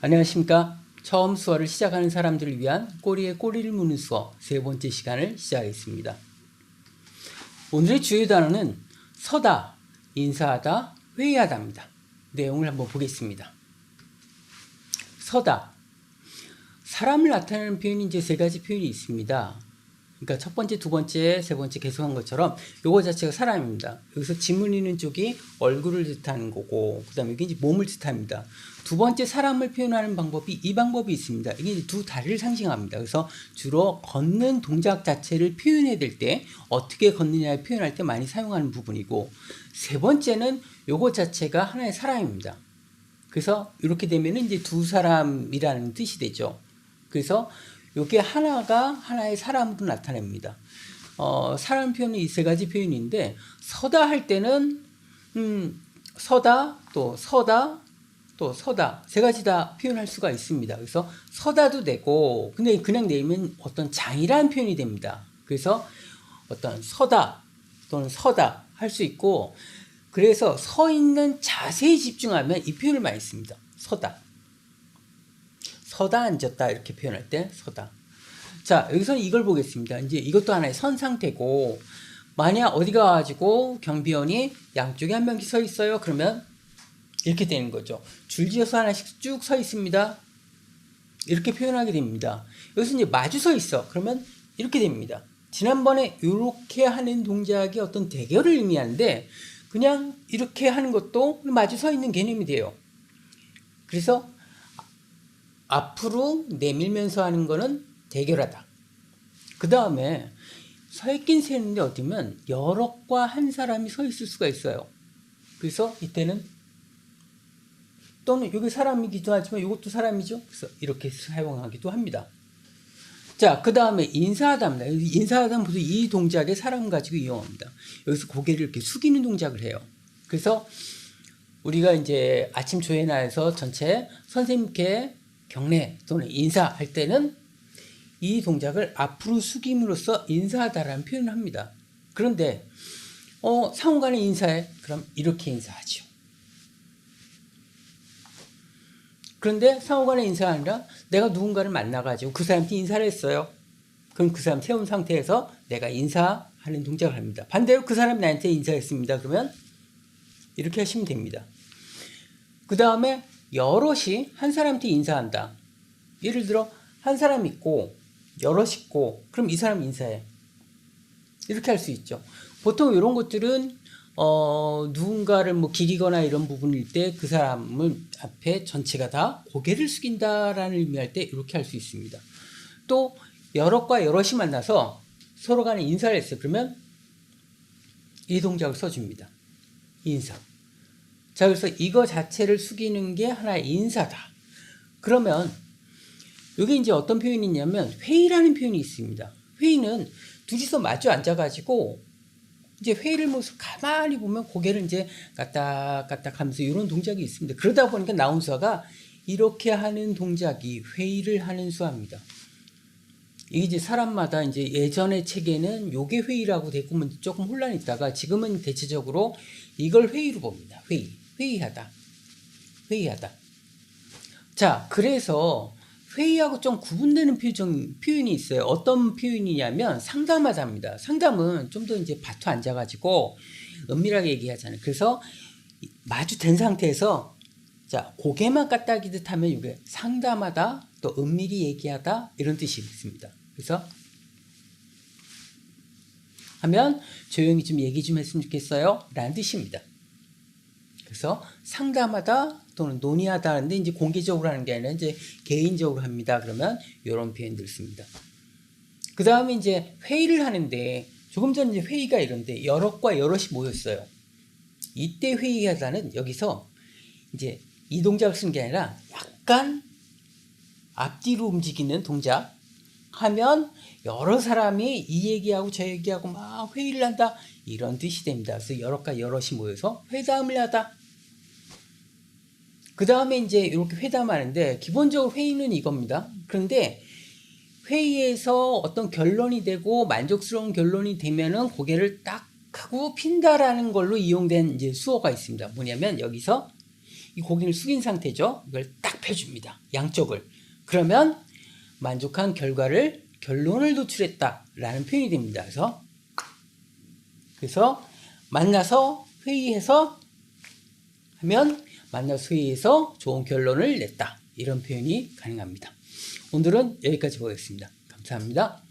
안녕하십니까. 처음 수어를 시작하는 사람들을 위한 꼬리에 꼬리를 무는 수어 세 번째 시간을 시작하겠습니다. 오늘의 주요 단어는 서다, 인사하다, 회의하다입니다. 내용을 한번 보겠습니다. 서다. 사람을 나타내는 표현이 이제 세 가지 표현이 있습니다. 그러니까 첫 번째, 두 번째, 세 번째 계속한 것처럼 요거 자체가 사람입니다. 여기서 지문 있는 쪽이 얼굴을 뜻하는 거고, 그 다음에 이게 이제 몸을 뜻합니다. 두 번째 사람을 표현하는 방법이 이 방법이 있습니다. 이게 두 다리를 상징합니다. 그래서 주로 걷는 동작 자체를 표현해야 될 때 어떻게 걷느냐를 표현할 때 많이 사용하는 부분이고, 세 번째는 요거 자체가 하나의 사람입니다. 그래서 이렇게 되면 이제 두 사람이라는 뜻이 되죠. 그래서 이게 하나가 하나의 사람으로 나타냅니다. 어, 사람 표현은 이세 가지 표현인데 서다 할 때는 음, 서다 또 서다 또 서다 세 가지 다 표현할 수가 있습니다. 그래서 서다도 되고 근데 그냥 내면 어떤 장이라는 표현이 됩니다. 그래서 어떤 서다 또는 서다 할 수 있고 그래서 서 있는 자세에 집중하면 이 표현을 많이 씁니다. 서다. 서다 앉았다 이렇게 표현할 때 서다. 자 여기서는 이걸 보겠습니다. 이제 이것도 하나의 선 상태고 만약 어디 가 가지고 경비원이 양쪽에 한 명씩 서 있어요. 그러면 이렇게 되는 거죠. 줄지어서 하나씩 쭉 서 있습니다. 이렇게 표현하게 됩니다. 여기서 이제 마주 서 있어. 그러면 이렇게 됩니다. 지난번에 이렇게 하는 동작이 어떤 대결을 의미하는데 그냥 이렇게 하는 것도 마주 서 있는 개념이 돼요. 그래서 앞으로 내밀면서 하는 거는 대결하다. 그 다음에 서 있긴 세는데 어디면 여럿과 한 사람이 서 있을 수가 있어요. 그래서 이때는 또는 여기 사람이기도 하지만 이것도 사람이죠. 그래서 이렇게 사용하기도 합니다. 자, 그 다음에 인사하다입니다. 인사하다는 보통 이 동작에 사람 가지고 이용합니다. 여기서 고개를 이렇게 숙이는 동작을 해요. 그래서 우리가 이제 아침 조회나에서 전체 선생님께 경례 또는 인사할 때는 이 동작을 앞으로 숙임으로써 인사하다라는 표현을 합니다. 그런데 어, 상호간에 인사해. 그럼 이렇게 인사하죠. 그런데 상호간에 인사가 아니라 내가 누군가를 만나가지고 그 사람한테 인사를 했어요. 그럼 그 사람 세운 상태에서 내가 인사하는 동작을 합니다. 반대로 그 사람이 나한테 인사했습니다. 그러면 이렇게 하시면 됩니다. 그 다음에 여럿이 한 사람한테 인사한다. 예를 들어 한 사람 있고 여럿 있고 그럼 이 사람 인사해. 이렇게 할 수 있죠. 보통 이런 것들은 어, 누군가를 뭐 기리거나 이런 부분일 때 그 사람을 앞에 전체가 다 고개를 숙인다라는 의미할 때 이렇게 할 수 있습니다. 또 여럿과 여럿이 만나서 서로 간에 인사를 했어요. 그러면 이 동작을 써줍니다. 인사. 자, 그래서 이거 자체를 숙이는 게 하나의 인사다. 그러면 여기 이제 어떤 표현이 있냐면 회의라는 표현이 있습니다. 회의는 둘이서 마주 앉아가지고 이제 회의를 모습 가만히 보면 고개를 이제 까딱까딱 하면서 이런 동작이 있습니다. 그러다 보니까 수화가 이렇게 하는 동작이 회의를 하는 수화입니다. 이게 이제 사람마다 이제 예전의 책에는 요게 회의라고 되고 뭐 조금 혼란이 있다가 지금은 대체적으로 이걸 회의로 봅니다. 회의. 회의하다. 회의하다. 자, 그래서 회의하고 좀 구분되는 표정, 표현이 있어요. 어떤 표현이냐면 상담하다입니다. 상담은 좀 더 이제 밭에 앉아가지고 은밀하게 얘기하잖아요. 그래서 마주 된 상태에서 자, 고개만 까딱이듯 하면 이게 상담하다, 또 은밀히 얘기하다 이런 뜻이 있습니다. 그래서 하면 조용히 좀 얘기 좀 했으면 좋겠어요. 라는 뜻입니다. 그래서 상담하다 또는 논의하다 하는데 이제 공개적으로 하는 게 아니라 이제 개인적으로 합니다. 그러면 이런 표현들 씁니다. 그 다음에 이제 회의를 하는데 조금 전 이제 회의가 이런데 여럿과 여럿이 모였어요. 이때 회의하다는 여기서 이제 이 동작을 쓰는 게 아니라 약간 앞뒤로 움직이는 동작 하면 여러 사람이 이 얘기하고 저 얘기하고 막 회의를 한다 이런 뜻이 됩니다. 그래서 여럿과 여럿이 모여서 회담을 하다. 그 다음에 이제 이렇게 회담하는데 기본적으로 회의는 이겁니다. 그런데 회의에서 어떤 결론이 되고 만족스러운 결론이 되면은 고개를 딱 하고 핀다라는 걸로 이용된 이제 수어가 있습니다. 뭐냐면 여기서 이 고개를 숙인 상태죠. 이걸 딱 해줍니다. 양쪽을. 그러면 만족한 결과를 결론을 도출했다라는 표현이 됩니다. 그래서 그래서 만나서 회의해서 하면 만나서 회의해서 좋은 결론을 냈다. 이런 표현이 가능합니다. 오늘은 여기까지 보겠습니다. 감사합니다.